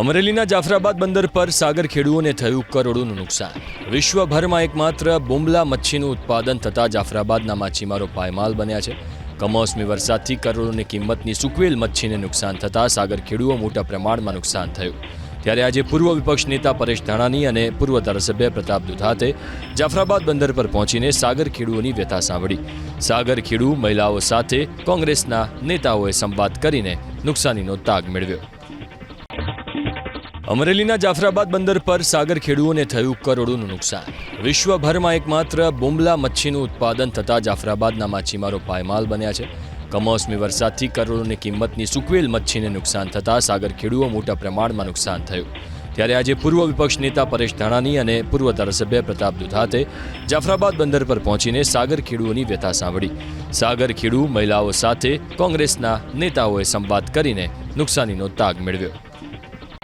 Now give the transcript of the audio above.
અમરેલીના જાફરાબાદ બંદર પર સાગર ખેડૂઓને થયું કરોડોનું નુકસાન. વિશ્વભરમાં એકમાત્ર બોમ્બલા મચ્છીનું ઉત્પાદન થતાં જાફરાબાદના માછીમારો પાયમાલ બન્યા છે. કમોસમી વરસાદથી કરોડોની કિંમતની સુકવેલ મચ્છીને નુકસાન થતાં સાગર ખેડૂઓ મોટા પ્રમાણમાં નુકસાન થયું. ત્યારે આજે પૂર્વ વિપક્ષ નેતા પરેશ ધાણાની અને પૂર્વ ધારાસભ્ય પ્રતાપ દુધાતે જાફરાબાદ બંદર પર પહોંચીને સાગર ખેડૂઓની વ્યથા સાંભળી. સાગર ખેડૂ મહિલાઓ સાથે કોંગ્રેસના નેતાઓએ સંવાદ કરીને નુકસાનીનો તાગ મેળવ્યો. અમરેલીના જાફરાબાદ બંદર પર સાગર ખેડૂઓને થયું કરોડોનું નુકસાન. વિશ્વભરમાં એકમાત્ર બોમ્બલા મચ્છીનું ઉત્પાદન થતાં જાફરાબાદના માછીમારો પાયમાલ બન્યા છે. કમોસમી વરસાદથી કરોડોની કિંમતની સુકવેલ મચ્છીને નુકસાન થતાં સાગર ખેડૂઓ મોટા પ્રમાણમાં નુકસાન થયું. ત્યારે આજે પૂર્વ વિપક્ષ નેતા પરેશ ધાણાની અને પૂર્વ ધારાસભ્ય પ્રતાપ દુધાતે જાફરાબાદ બંદર પર પહોંચીને સાગર ખેડૂઓની વ્યથા સાંભળી. સાગર ખેડૂ મહિલાઓ સાથે કોંગ્રેસના નેતાઓએ સંવાદ કરીને નુકસાનીનો તાગ મેળવ્યો.